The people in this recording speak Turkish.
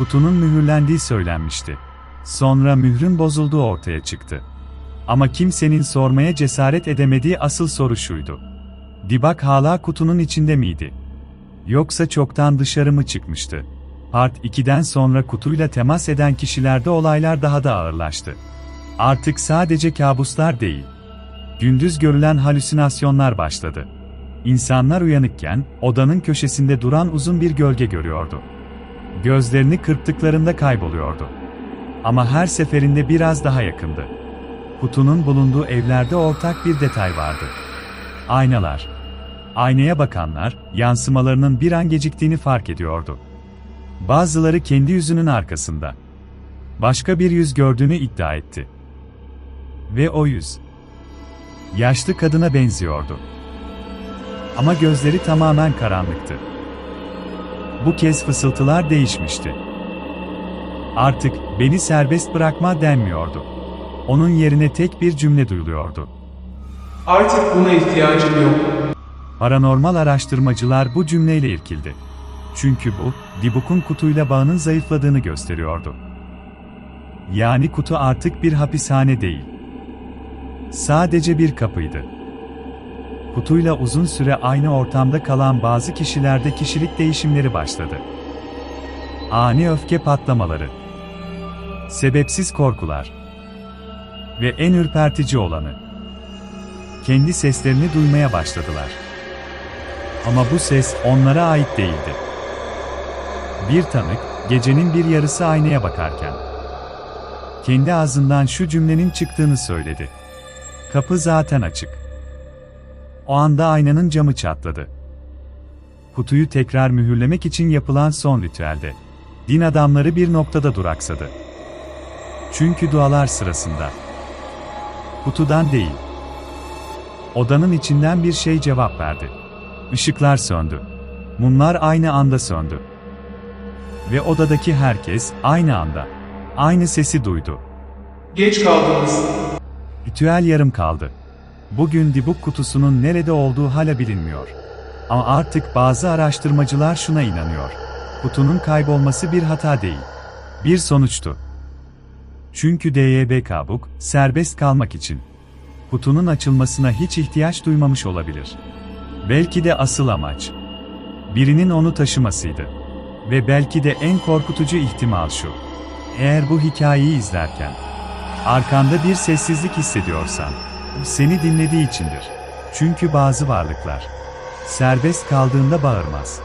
Kutunun mühürlendiği söylenmişti. Sonra mührün bozulduğu ortaya çıktı. Ama kimsenin sormaya cesaret edemediği asıl soru şuydu. Dibak hala kutunun içinde miydi? Yoksa çoktan dışarı mı çıkmıştı? Part 2'den sonra kutuyla temas eden kişilerde olaylar daha da ağırlaştı. Artık sadece kabuslar değil, gündüz görülen halüsinasyonlar başladı. İnsanlar uyanıkken, odanın köşesinde duran uzun bir gölge görüyordu. Gözlerini kırptıklarında kayboluyordu. Ama her seferinde biraz daha yakındı. Kutunun bulunduğu evlerde ortak bir detay vardı. Aynalar. Aynaya bakanlar, yansımalarının bir an geciktiğini fark ediyordu. Bazıları kendi yüzünün arkasında. Başka bir yüz gördüğünü iddia etti. Ve o yüz. Yaşlı kadına benziyordu. Ama gözleri tamamen karanlıktı. Bu kez fısıltılar değişmişti. Artık beni serbest bırakma denmiyordu. Onun yerine tek bir cümle duyuluyordu. Artık buna ihtiyacım yok. Paranormal araştırmacılar bu cümleyle irkildi. Çünkü bu, Dibuk'un kutuyla bağının zayıfladığını gösteriyordu. Yani kutu artık bir hapishane değil. Sadece bir kapıydı. Kutuyla uzun süre aynı ortamda kalan bazı kişilerde kişilik değişimleri başladı. Ani öfke patlamaları. Sebepsiz korkular. Ve en ürpertici olanı. Kendi seslerini duymaya başladılar. Ama bu ses onlara ait değildi. Bir tanık, gecenin bir yarısı aynaya bakarken, kendi ağzından şu cümlenin çıktığını söyledi. Kapı zaten açık. O anda aynanın camı çatladı. Kutuyu tekrar mühürlemek için yapılan son ritüelde, din adamları bir noktada duraksadı. Çünkü dualar sırasında, kutudan değil, odanın içinden bir şey cevap verdi. Işıklar söndü. Mumlar aynı anda söndü. Ve odadaki herkes aynı anda aynı sesi duydu. Geç kaldınız. Ritüel yarım kaldı. Bugün Dibuk kutusunun nerede olduğu hala bilinmiyor. Ama artık bazı araştırmacılar şuna inanıyor. Kutunun kaybolması bir hata değil. Bir sonuçtu. Çünkü DYB kabuk, serbest kalmak için. Kutunun açılmasına hiç ihtiyaç duymamış olabilir. Belki de asıl amaç. Birinin onu taşımasıydı. Ve belki de en korkutucu ihtimal şu. Eğer bu hikayeyi izlerken, arkanda bir sessizlik hissediyorsan, seni dinlediği içindir. Çünkü bazı varlıklar, serbest kaldığında bağırmaz.